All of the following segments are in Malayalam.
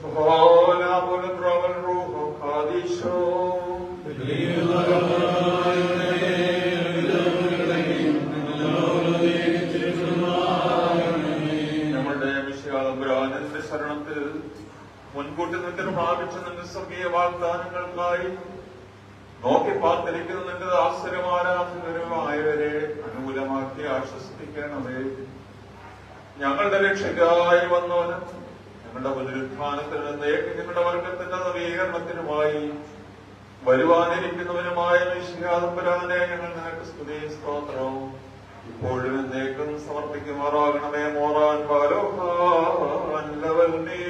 Shbona Bonatravel Ruho Kadisho. ഞങ്ങളുടെ വിഷയാതമ്പുരാനന്റെ ശരണത്തിൽ മുൻകൂട്ടി നിന്റെ പ്രാപിച്ച നിന്റെ സ്വർഗീയ വാഗ്ദാനങ്ങൾക്കായി നോക്കി പാർത്തിരിക്കുന്ന നിന്റെ ആശ്രയമാരാധകരുമായവരെ അനുകൂലമാക്കി ആശ്വസിപ്പിക്കണമേ ഞങ്ങളുടെ രക്ഷയ്ക്കായി വന്നവനും ഞങ്ങളുടെ പുനരുത്ഥാനത്തിന് നിന്നേക്ക് നിങ്ങളുടെ വർഗത്തിന്റെ നവീകരണത്തിനുമായി വരുവാനിരിക്കുന്നവനുമായ വിശ്വാസപരാനെ ഞങ്ങൾ നിനക്ക് സ്തുതി സ്തോത്രവും. ഇപ്പോഴും എന്നേക്കും സമർപ്പിക്കുമാറാകണമേ മോറാൻ പാലോഹാൻ നല്ലവരുടെ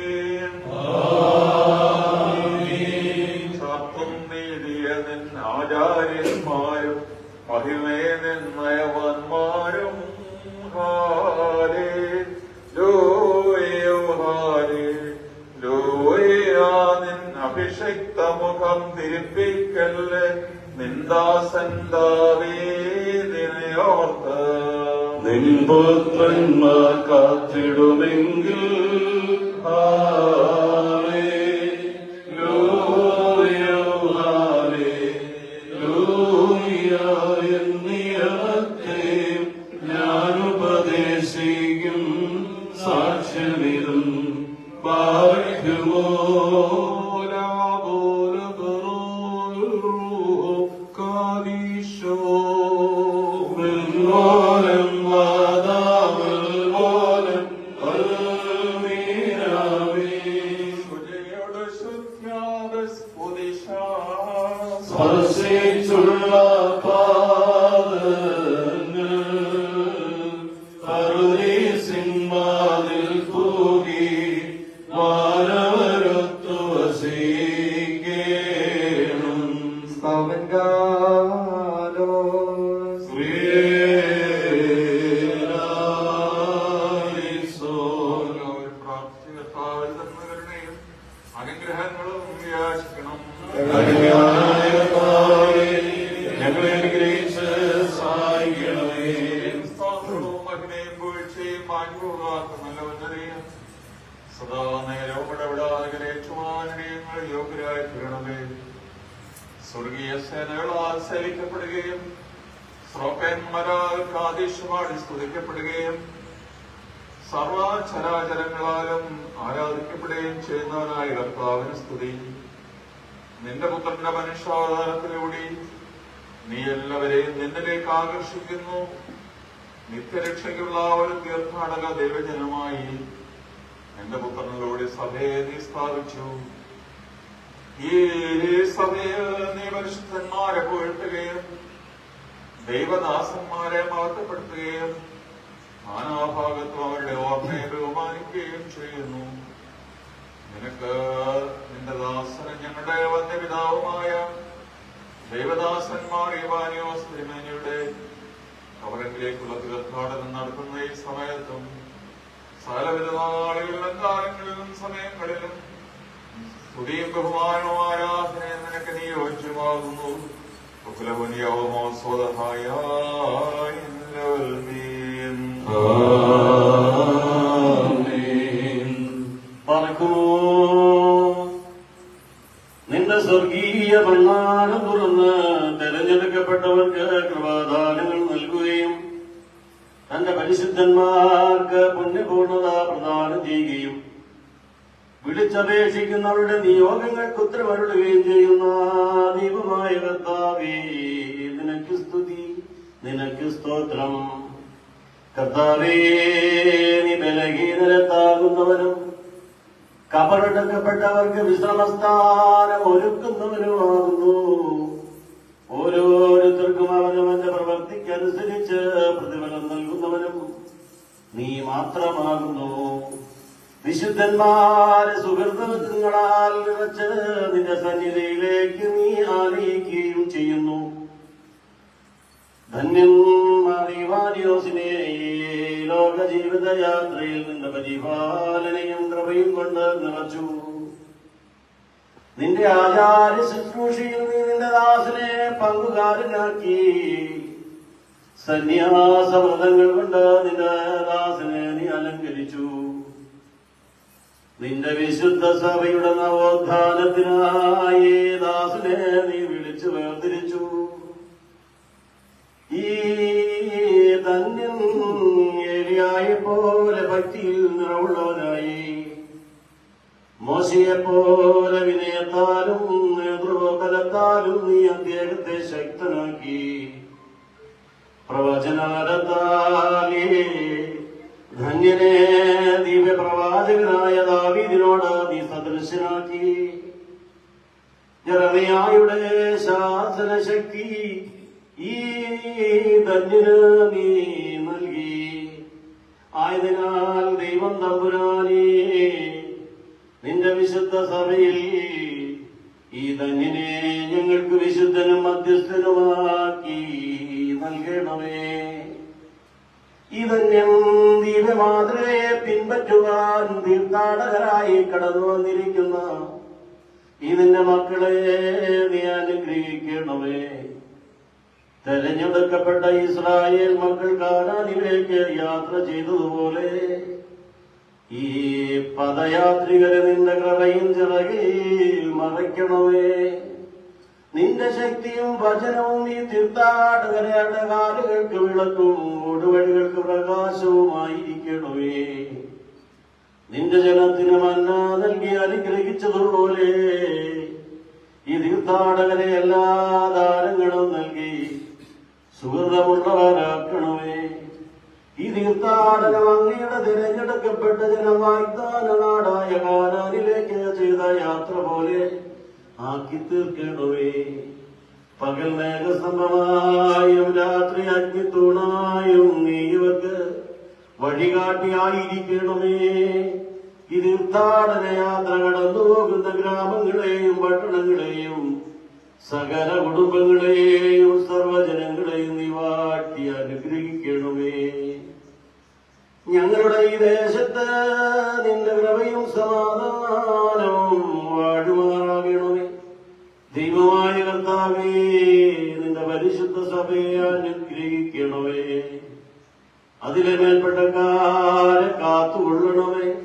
നിൻപുത്രന്മാർ കാത്തിടുമെങ്കിൽ. ഉപദേശിക്കും സാക്ഷ്യമിതും പാർക്കുമോ അനുഗ്രഹങ്ങളും കർത്താവേ, ഞങ്ങളെ അനുഗ്രഹിച്ച് സഹായിക്കണമേ. മഹിമയും വീഴ്ചയും മാറ്റുപോകാത്ത നല്ലവന്നരെയും സദാ നേരവും ഇടപെടാതെ ഏറ്റുമാനങ്ങൾ യോഗ്യരായി തീരണമേ. സ്വർഗീയ സേനകളാൽ സേവിക്കപ്പെടുകയും ശ്രോപ്പന്മാരാൽ കാതീശമാടി സ്തുതിക്കപ്പെടുകയും സർവചരാചരങ്ങളാലും ആരാധിക്കപ്പെടുകയും ചെയ്യുന്നവനായ കർത്താവിന് സ്തുതി. നിന്റെ പുത്രന്റെ മനുഷ്യാവതാരത്തിലൂടെ നീ എല്ലാവരെയും നിന്നിലേക്ക് ആകർഷിക്കുന്നു. നിത്യരക്ഷയ്ക്കുള്ള ഒരു തീർത്ഥാടക ദൈവജനമായി എന്റെ പുത്രനിലൂടെ സഭയെ നീ സ്ഥാപിച്ചു. ഈ സഭയിൽ നീ പരിശുദ്ധന്മാരെ പുകഴ്ത്തുകയും ദൈവദാസന്മാരെ മഹത്വപ്പെടുത്തുകയും നാനാഭാഗത്തും അവരുടെ ഓർമ്മയെ ബഹുമാനിക്കുകയും ചെയ്യുന്നു. നിനക്ക് നിന്റെ ദാസനും ഞങ്ങളുടെ വന്യപിതാവുമായ ദൈവദാസന്മാർ ഇവാനിയോസ് തിരുമേനിയുടെ കവറിലേക്കുള്ള തീർത്ഥാടനം നടത്തുന്ന ഈ സമയത്തും സകലവിധ നാളുകളിലും കാലങ്ങളിലും സമയങ്ങളിലും സ്തുതിയും ബഹുമാനവും ആരാധനയും നിനക്ക് നിയോജ്യമാകുന്നു. കുലപുനിയവമോ സ്വതഹായ ആമേൻ. പറക്കുമോ നിന്റെ സ്വർഗീയ ഭണ്ണാരം തുറന്ന് തെരഞ്ഞെടുക്കപ്പെട്ടവർക്ക് കൃപാദാനങ്ങൾ നൽകുകയും തന്റെ പരിശുദ്ധന്മാർക്ക് പുണ്യപൂർണത പ്രദാനം ചെയ്യുകയും വിളിച്ചപേക്ഷിക്കുന്നവരുടെ നിയോഗങ്ങൾക്ക് ഉത്തരവരുളുകയും ചെയ്യുന്ന ദൈവമായ കർത്താവേ നിനക്ക് നിനക്ക് സ്തോത്രം കർത്താവേ ബലഹീനരത്താകുന്നവനും കബറടക്കപ്പെട്ടവർക്ക് വിശ്രമസ്ഥാനം ഒരുക്കുന്നവനുമാകുന്നു. ഓരോരുത്തർക്കും അവനവന്റെ പ്രവർത്തിക്കനുസരിച്ച് പ്രതിഫലം നൽകുന്നവനും നീ മാത്രമാകുന്നു. വിശുദ്ധന്മാരെ സുഹൃത്തുങ്ങളാൽ നിറച്ച് നിന്റെ സന്നിധിയിലേക്ക് നീ ആനയിക്കുകയും ചെയ്യുന്നു. ധന്യം അറിവാനിയോസിനെ ഈ ലോക ജീവിതയാത്രയിൽ നിന്റെ പരിപാലനയും കൃപയും കൊണ്ട് നിറച്ചു. നിന്റെ ആചാര്യ ശുശ്രൂഷയിൽ നീ നിന്റെ ദാസനെ പങ്കുകാരനാക്കി. സന്യാസവ്രതങ്ങൾ കൊണ്ട് നിന്റെ ദാസനെ നീ അലങ്കരിച്ചു. നിന്റെ വിശുദ്ധ സഭയുടെ നവോത്ഥാനത്തിനായി ദാസനെ നീ വിളിച്ചു വേർതിരിച്ചു. ഈ ധന്യൻ ഏലിയായെ പോലെ ഭക്തിയിൽ നിറവുള്ളവനായി. മോശയെ പോലെ വിനയത്താലും നേതൃബലത്താലും നീ അദ്ദേഹത്തെ ശക്തനാക്കി. പ്രവചനാരത്താലേ ധന്യനെ ദിവ്യപ്രവാചകനായ ദാവീദിനോട് നീ സദൃശനാക്കി. ജറമിയായുടെ ശാസനശക്തി ഈ ധന്യന് നീ നൽകി. ആയതിനാൽ ദൈവം തമ്പുരാനേ നിന്റെ വിശുദ്ധ സഭയിൽ ഈ ധന്യനെ ഞങ്ങൾക്ക് വിശുദ്ധനും മധ്യസ്ഥനുമാക്കി നൽകണമേ. ഈ ധന്യം ദീപമാതൃകയെ പിൻപറ്റുവാൻ തീർത്ഥാടകരായി കടന്നു വന്നിരിക്കുന്ന. ഈ നിന്റെ മക്കളെ നീ അനുഗ്രഹിക്കണമേ. തെരഞ്ഞെടുക്കപ്പെട്ട ഇസ്രായേൽ മക്കൾ കാനാനിലേക്ക് യാത്ര ചെയ്തതുപോലെ ഈ പദയാത്രികരെ നിന്റെ കറയും ചിറകിൽ മറയ്ക്കണമേ. നിന്റെ ശക്തിയും ഭജനവും ഈ തീർത്ഥാടകരുടെ കാലുകൾക്ക് വിളക്കും ഓടുവഴികൾക്ക് പ്രകാശവുമായിരിക്കണമേ. നിന്റെ ജനത്തിന് മന്ന നൽകി അനുഗ്രഹിച്ചതുപോലെ ഈ തീർത്ഥാടകരെ എല്ലാ ദാനങ്ങളും നൽകി സുഹൃതമുള്ളവരാക്കണമേ. ഈ തീർത്ഥാടനം അങ്ങയുടെ തിരഞ്ഞെടുക്കപ്പെട്ട ജനം വാഗ്ദാന നാടായ കാനാനിലേക്ക് ചെയ്ത യാത്ര പോലെ ആക്കി തീർക്കണമേ. പകൽ മേഘസ്തംഭമായും രാത്രി അഗ്നിത്തൂണായും നീ ഇവർക്ക് വഴികാട്ടിയായിരിക്കണമേ. ഈ തീർത്ഥാടന യാത്ര കടന്നു പോകുന്ന ഗ്രാമങ്ങളെയും പട്ടണങ്ങളെയും സകല കുടുംബങ്ങളെയും സർവജനങ്ങളെയും നീ വാട്ടി അനുഗ്രഹിക്കണമേ. ഞങ്ങളുടെ ഈ ദേശത്ത് നിന്റെ കൃപയും സമാധാനവും വാഴുമാറാകണമേ. ദൈവമായ കർത്താവേ നിന്റെ പരിശുദ്ധ സഭയെ അനുഗ്രഹിക്കണമേ. അതിലെ മേൽപ്പെട്ടക്കാരെ കാത്തുകൊള്ളണമേ.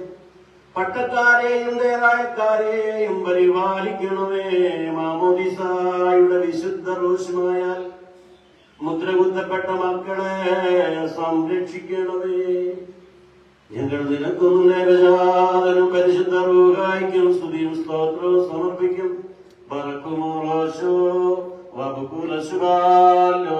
പട്ടക്കാരെയും ദേറായക്കാരെയും പരിപാലിക്കണമേ. മാമോദിസായുടെ വിശുദ്ധ റോഷമായാൽ മുദ്രകുത്തപ്പെട്ട മക്കളെ സംരക്ഷിക്കണമേ. ഞങ്ങൾ നിനക്കൊന്നും ഏകജാതനും പരിശുദ്ധ റൂഹായിക്കും സ്തുതിയും സ്തോത്രവും സമർപ്പിക്കും. പറക്കുമോശോ എന്നാലോ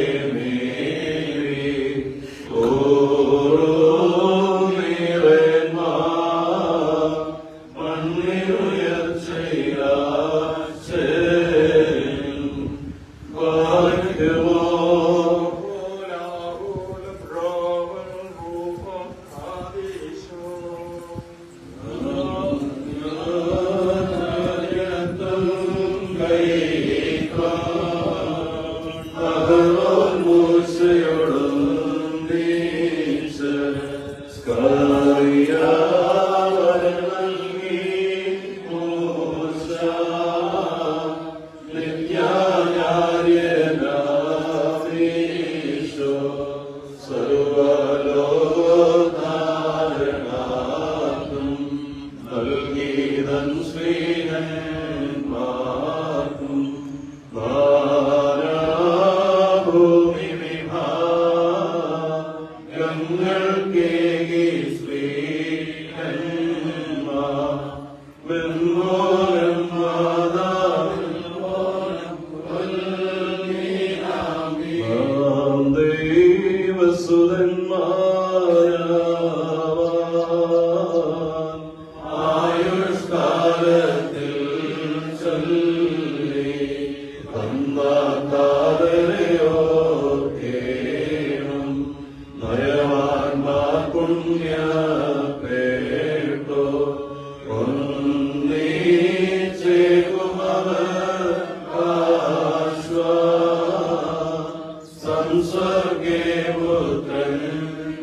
Sansa Gebutan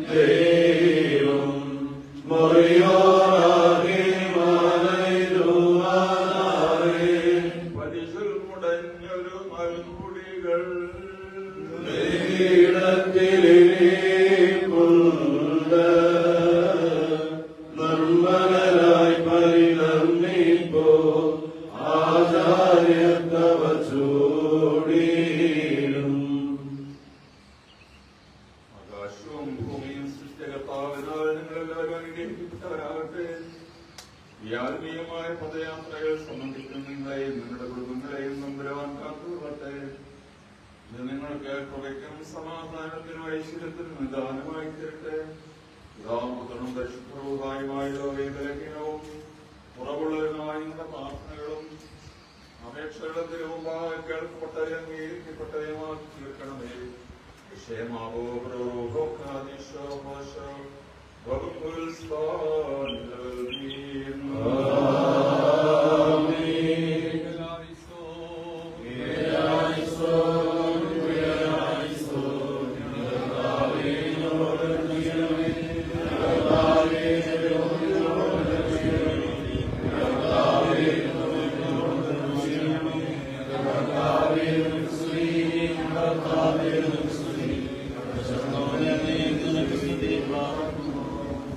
Deum Morion ഈശ്വരുടെ തിരുവുമായ കേൾക്കപ്പെട്ടയമാക്കി തീർക്കണമേ ക്ഷേമാവോ പ്രഭോക്താദീശോഷ വകുപ്പുൽ സ്വാമി